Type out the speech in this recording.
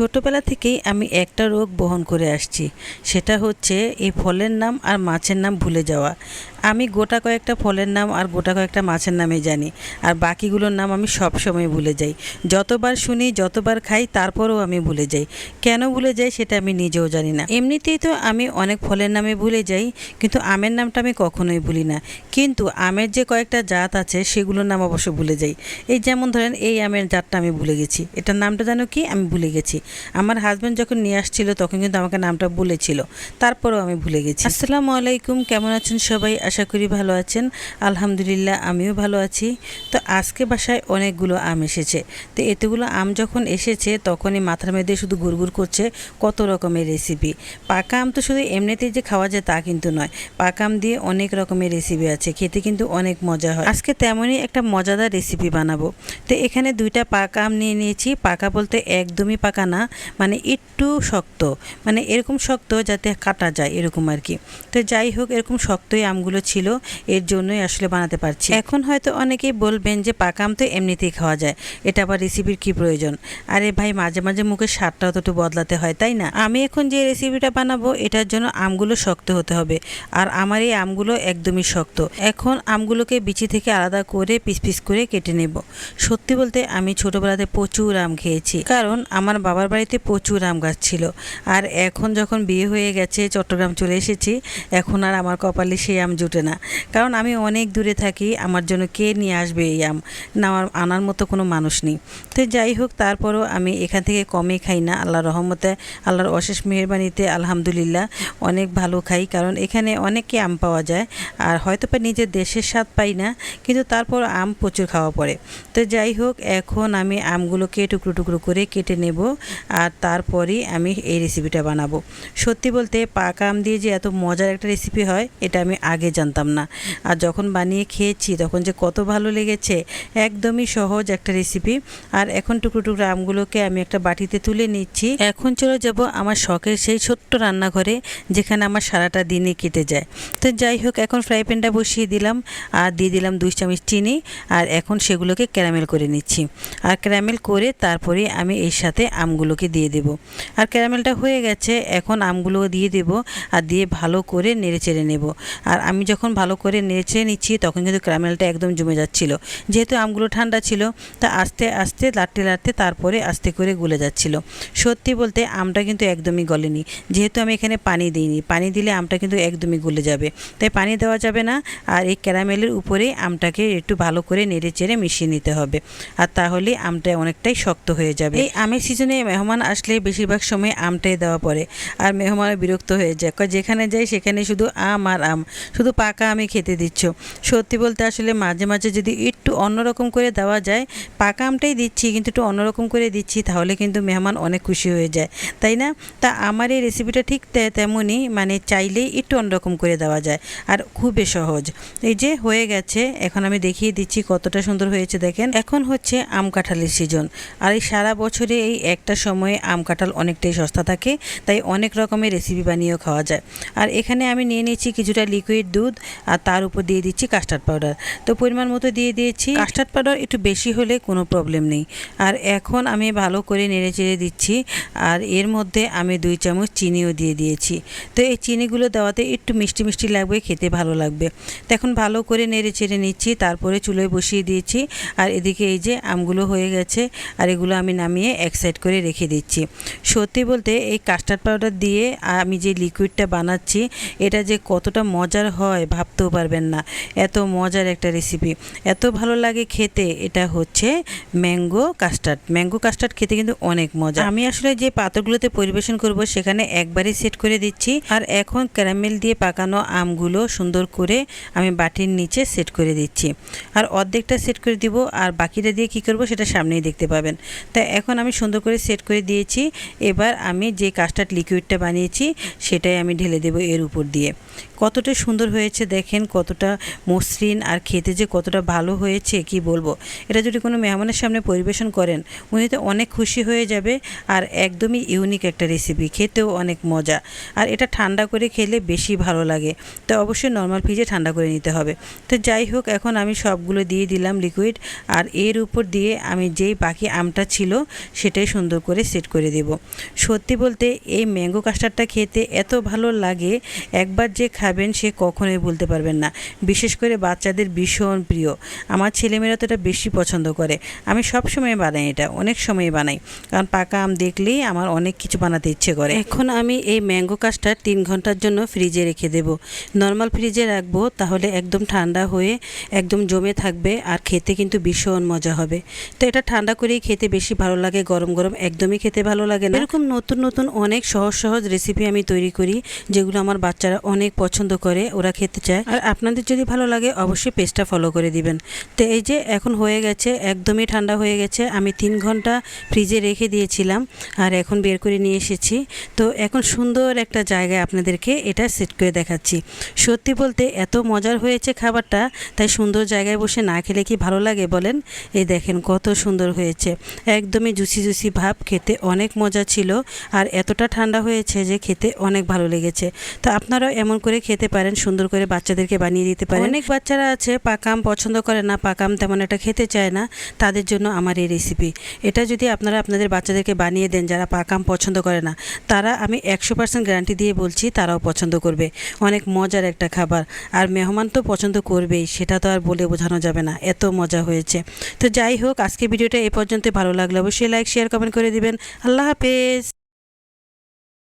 ছোটবেলা থেকেই আমি একটা রোগ বহন করে আসছি। সেটা হচ্ছে এই ফলের নাম আর মাছের নাম ভুলে যাওয়া। আমি গোটা কয়েকটা ফলের নাম আর গোটা কয়েকটা মাছের নামে জানি আর বাকিগুলোর নাম আমি সব সময় ভুলে যাই। যতবার শুনি, যতবার খাই, তারপরেও আমি ভুলে যাই। কেন ভুলে যাই সেটা আমি নিজেও জানি না। এমনিতেই তো আমি অনেক ফলের নামে ভুলে যাই, কিন্তু আমের নামটা আমি কখনোই ভুলি না। কিন্তু আমের যে কয়েকটা জাত আছে, সেগুলোর নাম অবশ্য ভুলে যাই। এই যেমন ধরেন এই আমের জাতটা আমি ভুলে গেছি। এটার নামটা জানো কি? আমি ভুলে গেছি। আমার হাজব্যান্ড যখন নিয়ে আসছিল, তখন কিন্তু আমাকে নামটা বলেছিল। তারপরেও আমি ভুলে গেছি। আসসালামু আলাইকুম, কেমন আছেন সবাই? আশা করি ভালো আছেন। আলহামদুলিল্লাহ, আমিও ভালো আছি। তো আজকে বাসায় অনেকগুলো আম এসেছে। তো এতগুলো আম যখন এসেছে, তখনই মাথার মধ্যে শুধু গুড়গুড় করছে কত রকমের রেসিপি পাকা আম তো শুধু এমনিতেই যে খাওয়া যায় তা কিন্তু নয়। পাকা আম দিয়ে অনেক রকমের রেসিপি আছে। খেতে কিন্তু অনেক মজা হয়। আজকে তেমনই একটা মজাদার রেসিপি বানাবো। তো এখানে দুইটা পাকা আম নিয়ে নিয়েছি। পাকা বলতে একদমই পাকা না মানে একটু শক্ত মানে এরকম শক্ত যাতে কাটা যায় এরকম আর কি। তো যাই হোক, এরকম শক্তই আমগুলো ছিল, এর জন্যই আসলে বানাতে পারছি। এখন হয়তো অনেকেই বলবেন যে পাকা আম তো এমনিতেই খাওয়া যায়, এটা আবার রেসিপির কি প্রয়োজন? আরে ভাই, মাঝে মাঝে মুখের স্বাদটাও তো একটু বদলাতে হয়, তাই না? আমি এখন যে রেসিপিটা বানাবো, এটার জন্য আমগুলো শক্ত হতে হবে, আর আমার এই আমগুলো একদমই শক্ত। এখন আমগুলোকে বিচি থেকে আলাদা করে পিস পিস করে কেটে নেব। সত্যি বলতে আমি ছোটবেলাতে প্রচুর আম খেয়েছি, কারণ আমার বাবার বাড়িতে প্রচুর আম গাছ ছিল। আর এখন যখন বিয়ে হয়ে গেছে, চট্টগ্রাম চলে এসেছি, এখন আর আমার কপালে সেই আম জুটে না। কারণ আমি অনেক দূরে থাকি, আমার জন্য কে নিয়ে আসবে এই আম? না, আমার আনার মতো কোনো মানুষ নেই। তো যাই হোক, তারপরও আমি এখান থেকে কমে খাই না, আল্লাহর রহমতে, আল্লাহর অশেষ মেহরবানিতে, আলহামদুলিল্লাহ, অনেক ভালো খাই। কারণ এখানে অনেকই আম পাওয়া যায়, আর হয়তো বা নিজের দেশের স্বাদ পাই না, কিন্তু তারপর আম প্রচুর খাওয়া পড়ে। তো যাই হোক, এখন আমি আমগুলোকে টুকরো টুকরো করে কেটে নেব। আর তারপরেই আমি এই রেসিপিটা বানাবো। সত্যি বলতে পাকা আম দিয়ে যে এত মজার একটা রেসিপি হয়, এটা আমি আগে জানতাম না। আর যখন বানিয়ে খেয়েছি, তখন যে কত ভালো লেগেছে, একদমই সহজ একটা রেসিপি আর এখন টুকরো টুকরো আমগুলোকে আমি একটা বাটিতে তুলে নিচ্ছি। এখন চলে যাব আমার শখের সেই ছোট্ট রান্নাঘরে, যেখানে আমার সারাটা দিনে কেটে যায়। তো যাই হোক, এখন ফ্রাই প্যানটা বসিয়ে দিলাম। আর দিয়ে দিলাম দুই চামচ চিনি। আর এখন সেগুলোকে ক্যারামেল করে নিচ্ছি। আর ক্যারামেল করে তারপরে আমি এর সাথে আমগুলোকে দিয়ে দেব। আর ক্যারামেলটা হয়ে গেছে, এখন আমগুলো দিয়ে দেব আর দিয়ে ভালো করে নেড়ে চেড়ে নেব। আর আমি যখন ভালো করে নেড়ে চেড়ে নিচ্ছি, তখন কিন্তু ক্যারামেলটা একদম জমে যাচ্ছিল। যেহেতু আমগুলো ঠান্ডা ছিল, তা আস্তে আস্তে, লাটতে লাটতে তারপরে আস্তে করে গলে যাচ্ছিল। সত্যি বলতে আমটা কিন্তু একদমই গলেনি। যেহেতু আমি এখানে পানি দিইনি, পানি দিলে আমটা কিন্তু একদমই গলে যাবে। তাই পানি দেওয়া যাবে না আর এই ক্যারামেলের উপরেই আমটাকে একটু ভালো করে নেড়ে চেড়ে মিশিয়ে নিতে হবে। আর তাহলে আমটা অনেকটাই শক্ত হয়ে যাবে। এই আমের সিজনে মেহমান আসলে বেশিরভাগ সময় আমটাই দেওয়া পড়ে আর মেহমান বিরক্ত হয়ে যায়। যেখানে যাই সেখানে শুধু আম আর আম, শুধু পাকা আমি খেতে দিচ্ছ। সত্যি বলতে আসলে মাঝে মাঝে যদি একটু অন্যরকম করে দেওয়া যায়, পাকা আমটাই দিচ্ছি কিন্তু একটু অন্যরকম করে দিচ্ছি তাহলে কিন্তু মেহমান অনেক খুশি হয়ে যায়। তাই না? তা আমার এই রেসিপিটা ঠিক তেমনই মানে চাইলেই একটু অন্যরকম করে দেওয়া যায় আর খুবই সহজ। এই যে হয়ে গেছে, এখন আমি দেখিয়ে দিচ্ছি কতটা সুন্দর হয়েছে দেখেন। এখন হচ্ছে আম কাঁঠালের সিজন আর এই সারা বছরে এই একটা সময়ে আম কাঁঠাল অনেকটাই সস্তা থাকে, তাই অনেক রকমের রেসিপি বানিয়েও খাওয়া যায়। আর এখানে আমি নিয়ে নিয়েছি কিছুটা লিকুইড দুধ আর তার উপর দিয়ে দিচ্ছি কাস্টার্ড পাউডার তো পরিমাণ মতো দিয়ে দিয়েছি। কাস্টার্ড পাউডার একটু বেশি হলে কোনো প্রবলেম নেই। আর এখন আমি ভালো করে নেড়ে চেড়ে দিচ্ছি আর এর মধ্যে আমি দুই চামচ চিনিও দিয়ে দিয়েছি। তো এই চিনিগুলো দেওয়াতে একটু মিষ্টি মিষ্টি লাগবে, খেতে ভালো লাগবে। তো এখন ভালো করে নেড়ে চেড়ে নিচ্ছি, তারপরে চুলোয় বসিয়ে দিয়েছি। আর এদিকে এই যে আমগুলো হয়ে গেছে, আর এগুলো আমি নামিয়ে এক সাইড করে রেখে দিচ্ছি। সত্যি বলতে এই কাস্টার্ড পাউডার দিয়ে আমি যে লিকুইডটা বানাচ্ছি, এটা যে কতটা মজার হয় ভাবতেও পারবেন না। এত মজার একটা রেসিপি এত ভালো লাগে খেতে, এটা হচ্ছে ম্যাঙ্গো কাস্টার্ড ম্যাঙ্গো কাস্টার্ড খেতে কিন্তু অনেক মজা। আমি আসলে যে পাত্রগুলোতে পরিবেশন করব, সেখানে একবারই সেট করে দিচ্ছি। আর এখন ক্যারামেল দিয়ে পাকানো আমগুলো সুন্দর করে আমি বাটির নিচে সেট করে দিচ্ছি। আর অর্ধেকটা সেট করে দিব। আর বাকিটা দিয়ে কি করব, সেটা সামনেই দেখতে পাবেন। তা এখন আমি সুন্দর করে সেট করে দিয়েছি। এবার আমি যে কাস্টার্ড লিকুইডটা বানিয়েছি, সেটাই আমি ঢেলে দেব এর উপর দিয়ে। কতটা সুন্দর হয়েছে দেখেন, কতটা মসৃণ আর খেতে যে কতটা ভালো হয়েছে, কি বলব? এটা যদি কোনো মেহমানের সামনে পরিবেশন করেন, উনি তো অনেক খুশি হয়ে যাবে আর একদমই ইউনিক একটা রেসিপি খেতেও অনেক মজা। আর এটা ঠান্ডা করে খেলে বেশি ভালো লাগে, তো অবশ্যই নর্মাল ফ্রিজে ঠান্ডা করে নিতে হবে। তো যাই হোক, এখন আমি সবগুলো দিয়ে দিলাম লিকুইড আর এর উপর দিয়ে আমি যেই বাকি আমটা ছিল, সেটাই সুন্দর করে সেট করে দেব। সত্যি বলতে এই ম্যাঙ্গো কাস্টার্ডটা খেতে এত ভালো লাগে, একবার যে খাবেন সে কখনোই বলতে পারবেন না। বিশেষ করে বাচ্চাদের ভীষণ প্রিয়। আমার ছেলেমেয়েরা তো এটা বেশি পছন্দ করে। আমি সব সময় বানাই এটা, অনেক সময় বানাই। কারণ পাকা আম দেখলেই আমার অনেক কিছু বানাতে ইচ্ছে করে। এখন আমি এই ম্যাঙ্গো কাস্টার্ড তিন ঘণ্টার জন্য ফ্রিজে রেখে দেব। নর্মাল ফ্রিজে রাখব, তাহলে একদম ঠান্ডা হয়ে একদম জমে থাকবে আর খেতে কিন্তু ভীষণ মজা হবে। তো এটা ঠান্ডা করেই খেতে বেশি ভালো লাগে, গরম গরম একদমই খেতে ভালো লাগে না। এরকম নতুন নতুন অনেক সহজ সহজ রেসিপি আমি তৈরি করি, যেগুলো আমার বাচ্চারা অনেক পছন্দ করে, ওরা খেতে চায়। আর আপনাদের যদি ভালো লাগে, অবশ্যই পেজটা ফলো করে দিবেন। তো এই যে এখন হয়ে গেছে, একদমই ঠান্ডা হয়ে গেছে, আমি তিন ঘণ্টা ফ্রিজে রেখে দিয়েছিলাম, আর এখন বের করে নিয়ে এসেছি। তো এখন সুন্দর একটা জায়গায় আপনাদেরকে এটা সেট করে দেখাচ্ছি। সত্যি বলতে এত মজার হয়েছে খাবারটা, তাই সুন্দর জায়গায় বসে না খেলে কি ভালো লাগে বলেন? এই দেখেন কত সুন্দর হয়েছে। একদমই জুসি জুসি ভাব খেতে অনেক মজা ছিল আর এতটা ঠান্ডা হয়েছে যে খেতে অনেক ভালো লেগেছে। তো আপনারাও এমন করে খেতে পারেন, সুন্দর করে বাচ্চাদেরকে বানিয়ে দিতে পারেন। অনেক বাচ্চারা আছে, পাকাম পছন্দ করে না, পাকাম তেমন একটা খেতে চায় না, তাদের জন্য আমার এই রেসিপি এটা যদি আপনারা আপনাদের বাচ্চাদেরকে বানিয়ে দেন, যারা পাকাম পছন্দ করে না, তারা আমি একশো পার্সেন্ট গ্যারান্টি দিয়ে বলছি, তারাও পছন্দ করবে। অনেক মজার একটা খাবার। আর মেহমান তো পছন্দ করবেই, সেটা তো আর বলে বোঝানো যাবে না, এত মজা হয়েছে। তো যাই হোক আজকে ভিডিওটা এ পর্যন্ত ভালো লাগলে অবশ্যই লাইক শেয়ার কমেন্ট করে দিবেন। আল্লাহ হাফেজ।